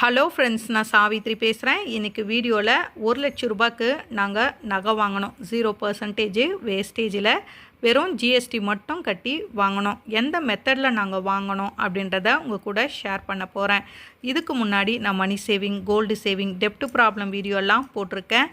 Hello friends நான் சாவித்ரி பேசுகிறேன் இன்றைக்கி வீடியோவில் ஒரு லட்ச ரூபாய்க்கு நாங்கள் நகை வாங்கினோம் ஜீரோ பர்சன்டேஜ் வேஸ்டேஜில் வெறும் ஜிஎஸ்டி மட்டும் கட்டி வாங்கினோம் எந்த மெத்தடில் நாங்கள் வாங்கினோம் அப்படின்றத உங்கள் கூட ஷேர் பண்ண போகிறேன் இதுக்கு முன்னாடி நான் மணி சேவிங் கோல்டு சேவிங் டெப்ட் ப்ராப்ளம் வீடியோலாம் போட்டிருக்கேன்.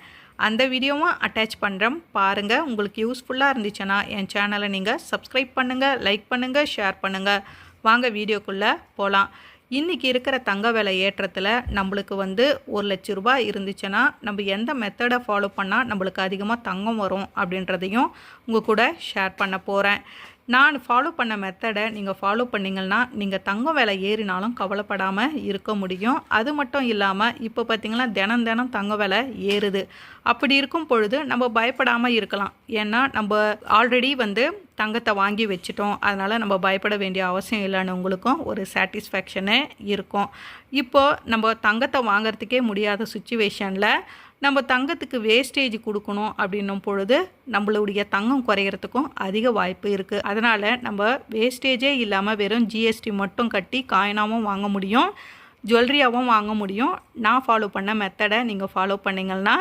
அந்த வீடியோவும் அட்டாச் பண்ணுறேன் பாருங்கள் உங்களுக்கு யூஸ்ஃபுல்லாக இருந்துச்சுன்னா என் சேனலை நீங்கள் சப்ஸ்கிரைப் பண்ணுங்கள் லைக் பண்ணுங்கள் ஷேர் பண்ணுங்கள் வாங்க வீடியோக்குள்ளே போகலாம் இன்றைக்கி இருக்கிற தங்க விலை ஏற்றத்தில் நம்மளுக்கு வந்து ஒரு லட்ச ரூபாய் இருந்துச்சுன்னா நம்ம எந்த மெத்தடை ஃபாலோ பண்ணால் நம்மளுக்கு அதிகமாக தங்கம் வரும் அப்படின்றதையும் உங்கள் கூட ஷேர் பண்ண போகிறேன் நான் ஃபாலோ பண்ண மெத்தடை நீங்கள் ஃபாலோ பண்ணிங்கன்னா நீங்கள் தங்கம் விலை ஏறினாலும் கவலைப்படாமல் இருக்க முடியும். அது மட்டும் இல்லாமல் இப்போ பார்த்திங்கன்னா தினம் தினம் தங்க விலை ஏறுது. அப்படி இருக்கும் பொழுது நம்ம பயப்படாமல் இருக்கலாம். ஏன்னா நம்ம ஆல்ரெடி வந்து தங்கத்தை வாங்கி வச்சுட்டோம். அதனால் நம்ம பயப்பட வேண்டிய அவசியம் இல்லைன்னு உங்களுக்கும் ஒரு சாட்டிஸ்ஃபேக்ஷனே இருக்கும். இப்போது நம்ம தங்கத்தை வாங்கிறதுக்கே முடியாத சுச்சுவேஷனில் நம்ம தங்கத்துக்கு வேஸ்டேஜ் கொடுக்கணும் அப்படின்னும் பொழுது நம்மளுடைய தங்கம் குறையிறதுக்கும் அதிக வாய்ப்பு இருக்குது அதனால் நம்ம வேஸ்டேஜே இல்லாமல் வெறும் ஜிஎஸ்டி மட்டும் கட்டி காயினாகவும் வாங்க முடியும் ஜுவல்லரியாகவும் வாங்க முடியும். நான் ஃபாலோ பண்ண மெத்தடை நீங்கள் ஃபாலோ பண்ணிங்கன்னா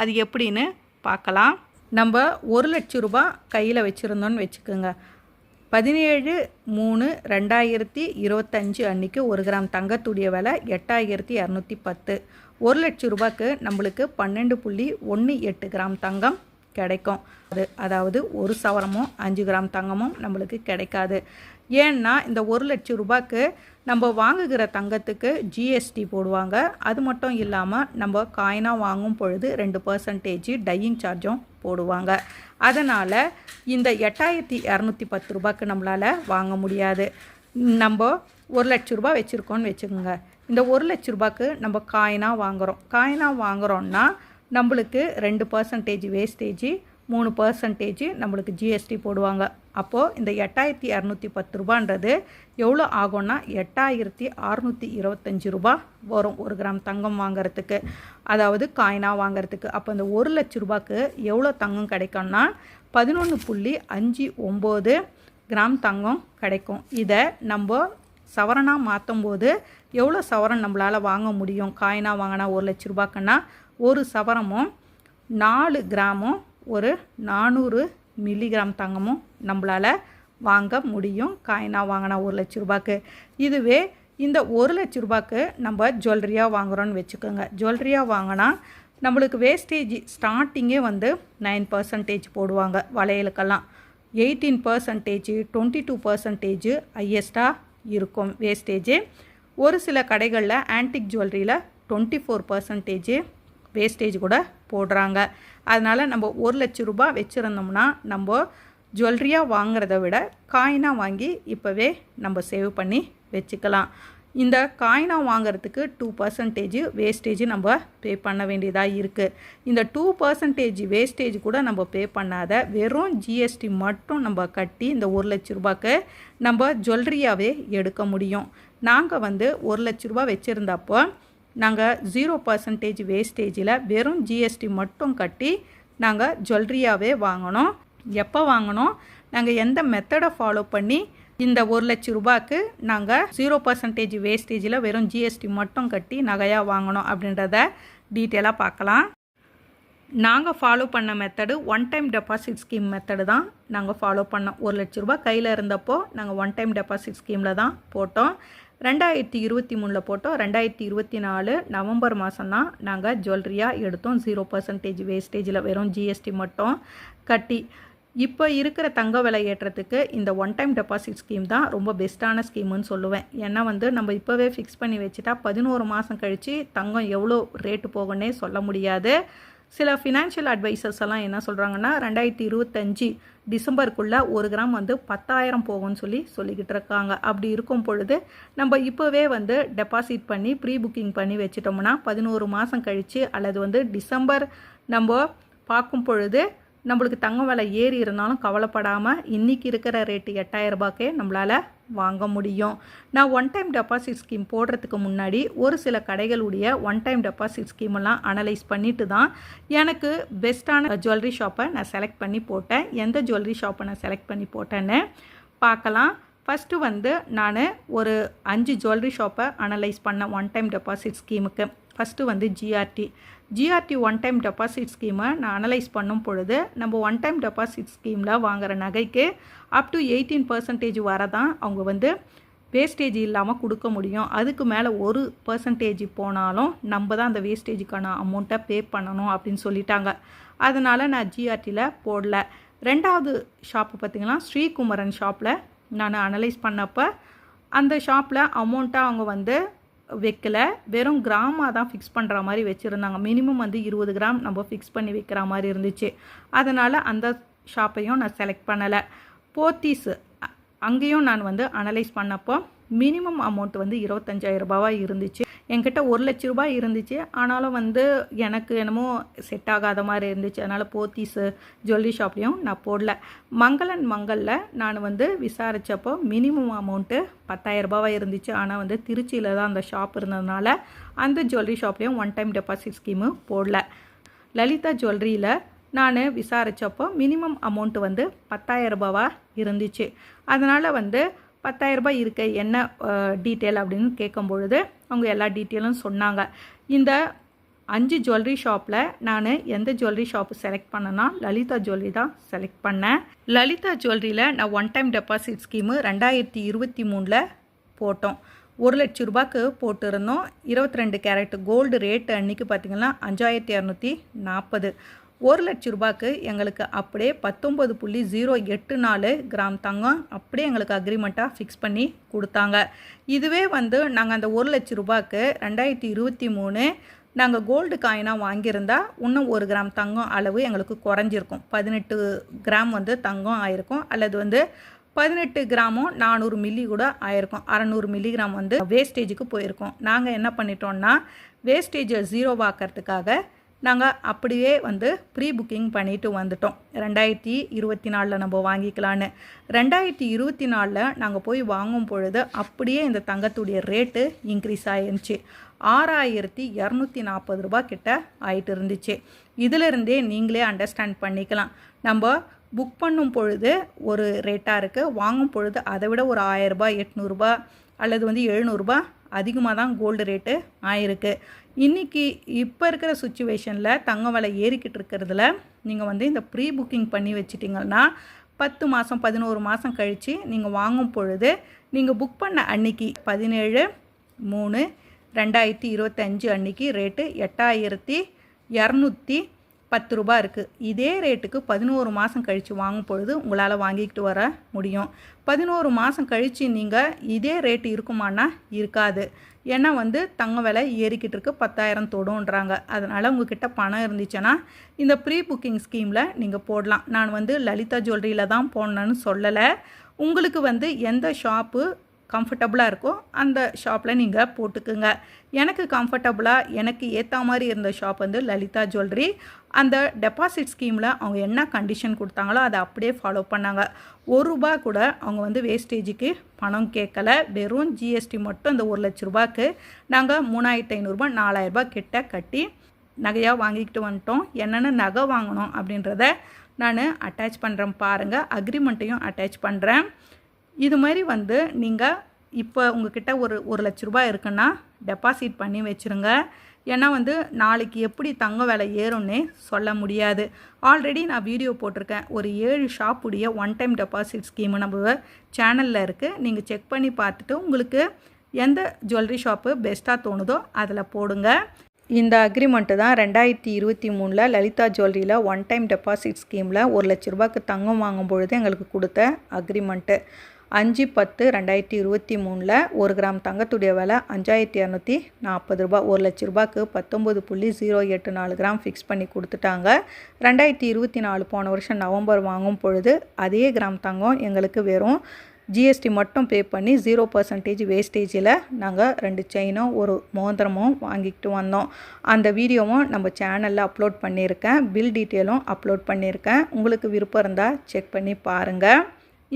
அது எப்படின்னு பார்க்கலாம். நம்ம ஒரு லட்ச ரூபா கையில் வச்சுருந்தோன்னு வச்சுக்கோங்க. பதினேழு மூணு ரெண்டாயிரத்தி இருபத்தஞ்சு அன்றைக்கி ஒரு கிராம் தங்கத்துடைய விலை எட்டாயிரத்தி இரநூத்தி பத்து. ஒரு லட்சம் ரூபாய்க்கு நம்மளுக்கு பன்னெண்டு புள்ளி ஒன்று எட்டு கிராம் தங்கம் கிடைக்கும். அது அதாவது ஒரு சவரமும் அஞ்சு கிராம் தங்கமும் நம்மளுக்கு கிடைக்காது. ஏன்னா இந்த ஒரு லட்சம் ரூபாய்க்கு நம்ம வாங்குகிற தங்கத்துக்கு ஜிஎஸ்டி போடுவாங்க. அது மட்டும் இல்லாமல் நம்ம காயினாக வாங்கும் பொழுது ரெண்டு பர்சன்டேஜ் டையிங் சார்ஜும் போடுவாங்க. அதனால் இந்த எட்டாயிரத்தி இரநூத்தி பத்து ரூபாய்க்கு நம்மளால் வாங்க முடியாது. நம்ம ஒரு லட்ச ரூபா வச்சுருக்கோன்னு வச்சுக்கோங்க. இந்த ஒரு லட்ச ரூபாய்க்கு நம்ம காயினாக வாங்குகிறோம் காயினாக வாங்குகிறோன்னா நம்மளுக்கு ரெண்டு பர்சன்டேஜ் வேஸ்டேஜ் மூணு பர்சன்டேஜ் நம்மளுக்கு ஜிஎஸ்டி போடுவாங்க. அப்போது இந்த எட்டாயிரத்தி இரநூத்தி பத்து ரூபான்றது எவ்வளோ ஆகும்னா எட்டாயிரத்தி அறநூற்றி இருபத்தஞ்சி ரூபா வரும் ஒரு கிராம் தங்கம் வாங்குறதுக்கு. அதாவது காயினாக வாங்குறதுக்கு. அப்போ இந்த ஒரு லட்ச ரூபாய்க்கு எவ்வளோ தங்கம் கிடைக்கும்னா பதினொன்று புள்ளி அஞ்சு ஒம்பது கிராம் தங்கம் கிடைக்கும். இதை நம்ம சவரனாக மாற்றும் போது எவ்வளோ சவரம் நம்மளால் வாங்க முடியும்? காயினாக வாங்கினா ஒரு லட்ச ரூபாய்க்குன்னா ஒரு சவரமும் நாலு கிராமும் ஒரு நானூறு மில்லிகிராம் தங்கமும் நம்மளால் வாங்க முடியும். காயினாக வாங்கினா ஒரு லட்ச ரூபாய்க்கு. இதுவே இந்த ஒரு லட்ச ரூபாய்க்கு நம்ம ஜுவல்லரியாக வாங்குகிறோன்னு வச்சுக்கோங்க. ஜுவல்லரியாக வாங்கினா நம்மளுக்கு வேஸ்டேஜ் ஸ்டார்டிங்கே வந்து நைன் பர்சன்டேஜ் போடுவாங்க வளையலுக்கெல்லாம். Eighteen percentage twenty two percentage ஹையஸ்ட்டாக இருக்கும் வேஸ்டேஜ் ஒரு சில கடைகளில் ஆன்டிக் ஜுவல்லரியில் டுவெண்ட்டி ஃபோர் பர்சன்டேஜ் வேஸ்டேஜ் கூட போடுறாங்க. அதனால் நம்ம ஒரு லட்ச ரூபாய் வச்சுருந்தோம்னா நம்ம ஜுவல்லரியாக வாங்குறத விட காயினாக வாங்கி இப்போவே நம்ம சேவ் பண்ணி வச்சுக்கலாம். இந்த காயினாக வாங்குறதுக்கு டூ பர்சன்டேஜ் வேஸ்டேஜ் நம்ம பே பண்ண வேண்டியதாக இருக்குது இந்த டூ பர்சன்டேஜ் வேஸ்டேஜ் கூட நம்ம பே பண்ணாத வெறும் ஜிஎஸ்டி மட்டும் நம்ம கட்டி இந்த ஒரு லட்ச ரூபாய்க்கு நம்ம ஜுவல்லரியாகவே எடுக்க முடியும். நாங்கள் வந்து ஒரு லட்ச ரூபா வச்சுருந்தப்போ நாங்கள் ஜீரோ பர்சன்டேஜ் வேஸ்டேஜில் வெறும் ஜிஎஸ்டி மட்டும் கட்டி நாங்கள் ஜுவல்லரியாகவே வாங்கினோம். எப்போ வாங்கினோம்? நாங்கள் எந்த மெத்தடை ஃபாலோ பண்ணி இந்த ஒரு லட்ச ரூபாய்க்கு நாங்கள் ஜீரோ பர்சன்டேஜ் வேஸ்டேஜில் வெறும் ஜிஎஸ்டி மட்டும் கட்டி நகையாக வாங்கினோம் அப்படின்றத டீட்டெயிலாக பார்க்கலாம். நாங்கள் ஃபாலோ பண்ண method one time deposit scheme method தான் நாங்கள் ஃபாலோ பண்ணோம். ஒரு லட்ச ரூபா கையில் இருந்தப்போ நாங்கள் ஒன் டைம் டெபாசிட் ஸ்கீமில் தான் போட்டோம். ரெண்டாயிரத்தி இருபத்தி மூணில் போட்டோம். ரெண்டாயிரத்தி இருபத்தி நாலு நவம்பர் மாதம் தான் நாங்கள் ஜுவல்லரியாக எடுத்தோம். ஜீரோ பர்சன்டேஜ் வேஸ்டேஜில் வெறும் ஜிஎஸ்டி மட்டும் கட்டி. இப்போ இருக்கிற தங்க விலை ஏற்றத்துக்கு இந்த ஒன் டைம் டெபாசிட் ஸ்கீம் தான் ரொம்ப பெஸ்ட்டான ஸ்கீமுன்னு சொல்லுவேன். ஏன்னா வந்து நம்ம இப்போவே ஃபிக்ஸ் பண்ணி வச்சுட்டா பதினோரு மாதம் கழித்து தங்கம் எவ்வளோ ரேட்டு போகுன்னே சொல்ல முடியாது. சில ஃபினான்ஷியல் அட்வைசர்ஸ் எல்லாம் என்ன சொல்கிறாங்கன்னா ரெண்டாயிரத்தி இருபத்தஞ்சி டிசம்பருக்குள்ளே ஒரு கிராம் வந்து பத்தாயிரம் போகும்னு சொல்லி சொல்லிக்கிட்டு இருக்காங்க. அப்படி இருக்கும் பொழுது நம்ம இப்போவே வந்து டெபாசிட் பண்ணி ப்ரீ புக்கிங் பண்ணி வச்சிட்டோம்னா பதினோரு மாதம் கழித்து அல்லது வந்து டிசம்பர் நம்ம பார்க்கும் பொழுது நம்மளுக்கு தங்கம் விலை ஏறி இருந்தாலும் கவலைப்படாமல் இன்றைக்கி இருக்கிற ரேட்டு எட்டாயிரம் ரூபாய்க்கே நம்மளால் வாங்க முடியும். நான் ஒன் டைம் டெபாசிட் ஸ்கீம் போடுறதுக்கு முன்னாடி ஒரு சில கடைகளுடைய ஒன் டைம் டெபாசிட் ஸ்கீமெல்லாம் அனலைஸ் பண்ணிட்டு தான் எனக்கு பெஸ்ட்டான ஜுவல்லரி ஷாப்பை நான் செலக்ட் பண்ணி போட்டேன். எந்த ஜுவல்லரி ஷாப்பை நான் செலக்ட் பண்ணி போட்டேன்னு பார்க்கலாம். ஃபஸ்ட்டு வந்து நான் ஒரு அஞ்சு ஜுவல்லரி ஷாப்பை அனலைஸ் பண்ணேன் ஒன் டைம் டெபாசிட் ஸ்கீமுக்கு ஃபஸ்ட்டு வந்து GRT GRT one time deposit ஸ்கீமை நான் அனலைஸ் பண்ணும் பொழுது நம்ம ஒன் டைம் டெபாசிட் ஸ்கீமில் வாங்குகிற நகைக்கு அப் டு எயிட்டீன் பர்சன்டேஜ் வரதான் அவங்க வந்து வேஸ்டேஜ் இல்லாமல் கொடுக்க முடியும். அதுக்கு மேலே ஒரு பர்சன்டேஜ் போனாலும் நம்ம தான் அந்த வேஸ்டேஜுக்கான அமௌண்ட்டை பே பண்ணணும் அப்படின்னு சொல்லிட்டாங்க. அதனால் நான் ஜிஆர்டியில் போடல. ரெண்டாவது ஷாப்பு பார்த்திங்கன்னா ஸ்ரீகுமரன் ஷாப்பில் நான் அனலைஸ் பண்ணப்போ அந்த ஷாப்பில் அமௌண்ட்டை அவங்க வந்து வைக்கல. வெறும் கிராமாக தான் ஃபிக்ஸ் பண்ணுற மாதிரி வச்சுருந்தாங்க. மினிமம் வந்து இருபது கிராம் நம்ம ஃபிக்ஸ் பண்ணி வைக்கிற மாதிரி இருந்துச்சு. அதனால் அந்த ஷாப்பையும் நான் செலக்ட் பண்ணலை. போத்தீஸு அங்கேயும் நான் வந்து அனலைஸ் பண்ணப்போ மினிமம் அமௌண்ட் வந்து இருபத்தஞ்சாயிரம் ரூபாவாக இருந்துச்சு. என்கிட்ட ஒரு லட்ச ரூபாய் இருந்துச்சு. ஆனாலும் வந்து எனக்கு என்னமோ செட் ஆகாத மாதிரி இருந்துச்சு. அதனால் போத்தீஸு ஜுவல்லரி ஷாப்லேயும் நான் போடல. மங்களன் மங்களில் நான் வந்து விசாரித்தப்போ மினிமம் அமௌண்ட்டு பத்தாயிரம் ரூபாவாக இருந்துச்சு. ஆனால் வந்து திருச்சியில் தான் அந்த ஷாப் இருந்ததுனால அந்த ஜுவல்லரி ஷாப்லேயும் ஒன் டைம் டெபாசிட் ஸ்கீமு போடல. லலிதா ஜுவல்லரியில் நான் விசாரித்தப்போ மினிமம் அமௌண்ட்டு வந்து பத்தாயிரம் ரூபாவாக இருந்துச்சு. அதனால் வந்து பத்தாயிரரூபா இருக்க. என்ன டீட்டெயில் அப்படின்னு கேட்கும் பொழுது அவங்க எல்லா டீட்டெயிலும் சொன்னாங்க. இந்த அஞ்சு ஜுவல்லரி ஷாப்பில் நான் எந்த ஜுவல்லரி ஷாப்பு செலக்ட் பண்ணேன்னா லலிதா ஜுவல்லரி தான் செலக்ட் பண்ணேன். லலிதா ஜுவல்லரியில் நான் ஒன் டைம் டெபாசிட் ஸ்கீமு ரெண்டாயிரத்தி இருபத்தி மூணில் போட்டோம். ஒரு லட்ச ரூபாய்க்கு போட்டிருந்தோம். இருபத்தி ரெண்டு கேரட் கோல்டு ரேட்டு அன்றைக்கி பார்த்திங்கன்னா அஞ்சாயிரத்தி இரநூத்தி நாற்பது ஒரு லட்ச ரூபாய்க்கு எங்களுக்கு அப்படியே பத்தொம்பது புள்ளி ஜீரோ எட்டு நாலு கிராம் தங்கம் அப்படியே எங்களுக்கு அக்ரிமெண்ட்டாக ஃபிக்ஸ் பண்ணி கொடுத்தாங்க. இதுவே வந்து நாங்கள் அந்த ஒரு லட்ச ரூபாய்க்கு ரெண்டாயிரத்தி இருபத்தி மூணு நாங்கள் கோல்டு காயினாக வாங்கியிருந்தா இன்னும் ஒரு கிராம் தங்கம் அளவு எங்களுக்கு குறைஞ்சிருக்கும். பதினெட்டு கிராம் வந்து தங்கம் ஆயிருக்கும். அல்லது வந்து பதினெட்டு கிராமும் நானூறு மில்லி கூட ஆயிருக்கும். அறநூறு மில்லிகிராம் வந்து வேஸ்டேஜுக்கு போயிருக்கோம். நாங்கள் என்ன பண்ணிட்டோம்னா வேஸ்டேஜை ஜீரோவாக்கிறதுக்காக நாங்கள் அப்படியே வந்து ப்ரீ புக்கிங் பண்ணிட்டு வந்துட்டோம். ரெண்டாயிரத்தி இருபத்தி நாலில் நம்ம வாங்கிக்கலான்னு. ரெண்டாயிரத்தி இருபத்தி நாலில் நாங்கள் போய் வாங்கும் பொழுது அப்படியே இந்த தங்கத்துடைய ரேட்டு இன்க்ரீஸ் ஆயிருந்துச்சு. ஆறாயிரத்தி இரநூத்தி நாற்பது ரூபா கிட்ட ஆயிட்டு இருந்துச்சு. இதிலிருந்தே நீங்களே அண்டர்ஸ்டாண்ட் பண்ணிக்கலாம். நம்ம புக் பண்ணும் பொழுது ஒரு ரேட்டாக இருக்குது வாங்கும் பொழுது அதை விட ஒரு ஆயரரூபா எட்நூறுபா அல்லது வந்து எழுநூறுபா அதிகமாக தான் கோல்டு ரேட்டு ஆயிருக்கு. இன்றைக்கி இப்போ இருக்கிற சுச்சுவேஷனில் தங்கம் விலை ஏறிக்கிட்டு இருக்கிறதுல நீங்கள் வந்து இந்த ப்ரீ புக்கிங் பண்ணி வச்சிட்டிங்கன்னா பத்து மாதம் பதினோரு மாதம் கழித்து நீங்கள் வாங்கும் பொழுது நீங்கள் புக் பண்ண அன்னைக்கு பதினேழு மூணு ரெண்டாயிரத்தி இருபத்தஞ்சு அன்னைக்கு ரேட்டு எட்டாயிரத்தி இரநூத்தி பத்து ரூபா இருக்குது இதே ரேட்டுக்கு பதினோரு மாதம் கழித்து வாங்கும் பொழுது உங்களால் வாங்கிக்கிட்டு வர முடியும். பதினோரு மாதம் கழித்து நீங்கள் இதே ரேட்டு இருக்குமானா இருக்காது. ஏன்னா வந்து தங்க விலை ஏறிக்கிட்டு இருக்கு. பத்தாயிரம் தொடுன்றாங்க. அதனால் உங்ககிட்ட பணம் இருந்துச்சுன்னா இந்த ப்ரீ புக்கிங் ஸ்கீமில் நீங்கள் போடலாம். நான் வந்து லலிதா ஜுவல்லரியில் தான் போடணுன்னு சொல்லலை. உங்களுக்கு வந்து எந்த ஷாப்பு கம்ஃபர்டபுளாக இருக்கோ அந்த ஷாப்பில் நீங்கள் போட்டுக்குங்க. எனக்கு கம்ஃபர்டபுளாக எனக்கு ஏற்ற மாதிரி இருந்த ஷாப் வந்து லலிதா ஜுவல்லரி. அந்த டெபாசிட் ஸ்கீமில் அவங்க என்ன கண்டிஷன் கொடுத்தாங்களோ அதை அப்படியே ஃபாலோ பண்ணாங்க. ஒரு ரூபா கூட அவங்க வந்து வேஸ்டேஜுக்கு பணம் கேட்கல. வெறும் ஜிஎஸ்டி மட்டும் இந்த ஒரு லட்ச ரூபாய்க்கு நாங்கள் மூணாயிரத்து ஐநூறுரூபா நாலாயிரரூபா கிட்ட கட்டி நகையாக வாங்கிக்கிட்டு வந்துட்டோம். என்னென்ன நகை வாங்கணும் அப்படின்றத நான் அட்டாச் பண்ணுறேன் பாருங்கள் அக்ரிமெண்ட்டையும் அட்டாச் பண்ணுறேன் இது மாதிரி வந்து நீங்கள் இப்போ உங்ககிட்ட ஒரு ஒரு லட்ச ரூபாய் இருக்குன்னா டெபாசிட் பண்ணி வச்சுருங்க. ஏன்னா வந்து நாளைக்கு எப்படி தங்க விலை ஏறும்னு சொல்ல முடியாது. ஆல்ரெடி நான் வீடியோ போட்டிருக்கேன். ஒரு ஏழு ஷாப்புடைய ஒன் டைம் டெபாசிட் ஸ்கீமு நம்ம சேனலில் இருக்குது நீங்கள் செக் பண்ணி பார்த்துட்டு உங்களுக்கு எந்த ஜுவல்லரி ஷாப்பு பெஸ்ட்டாக தோணுதோ அதில் போடுங்க. இந்த அக்ரிமெண்ட்டு தான் ரெண்டாயிரத்தி இருபத்தி மூணில் லலிதா ஜுவல்லரியில் ஒன் டைம் டெபாசிட் ஸ்கீமில் ஒரு லட்ச ரூபாய்க்கு தங்கம் வாங்கும் பொழுது எங்களுக்கு கொடுத்த அக்ரிமெண்ட்டு அஞ்சு பத்து ரெண்டாயிரத்தி இருபத்தி மூணில் ஒரு கிராம் தங்கத்துடைய விலை அஞ்சாயிரத்தி இரநூத்தி நாற்பது ரூபா ஒரு லட்ச ரூபாய்க்கு பத்தொம்பது புள்ளி ஜீரோ எட்டு நாலு கிராம் ஃபிக்ஸ் பண்ணி கொடுத்துட்டாங்க. ரெண்டாயிரத்தி இருபத்தி நாலு போன வருஷம் நவம்பர் வாங்கும் பொழுது அதே கிராம் தங்கம் எங்களுக்கு வெறும் ஜிஎஸ்டி மட்டும் பே பண்ணி ஜீரோ பர்சன்டேஜ் வேஸ்டேஜில் நாங்கள் ரெண்டு செயினும் ஒரு மோந்திரமும் வாங்கிக்கிட்டு வந்தோம். அந்த வீடியோவும் நம்ம சேனலில் அப்லோட் பண்ணியிருக்கேன். பில் டீட்டெயிலும் அப்லோட் பண்ணியிருக்கேன். உங்களுக்கு விருப்பம் இருந்தால் செக் பண்ணி பாருங்கள்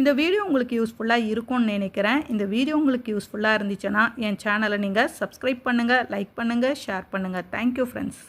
இந்த வீடியோ உங்களுக்கு யூஸ்ஃபுல்லாக இருக்கும்னு நினைக்கிறேன். இந்த வீடியோ உங்களுக்கு யூஸ்ஃபுல்லாக இருந்துச்சுன்னா என் சேனலை நீங்கள் சப்ஸ்கிரைப் பண்ணுங்கள் லைக் பண்ணுங்கள் ஷேர் பண்ணுங்கள் தேங்க்யூ ஃப்ரெண்ட்ஸ்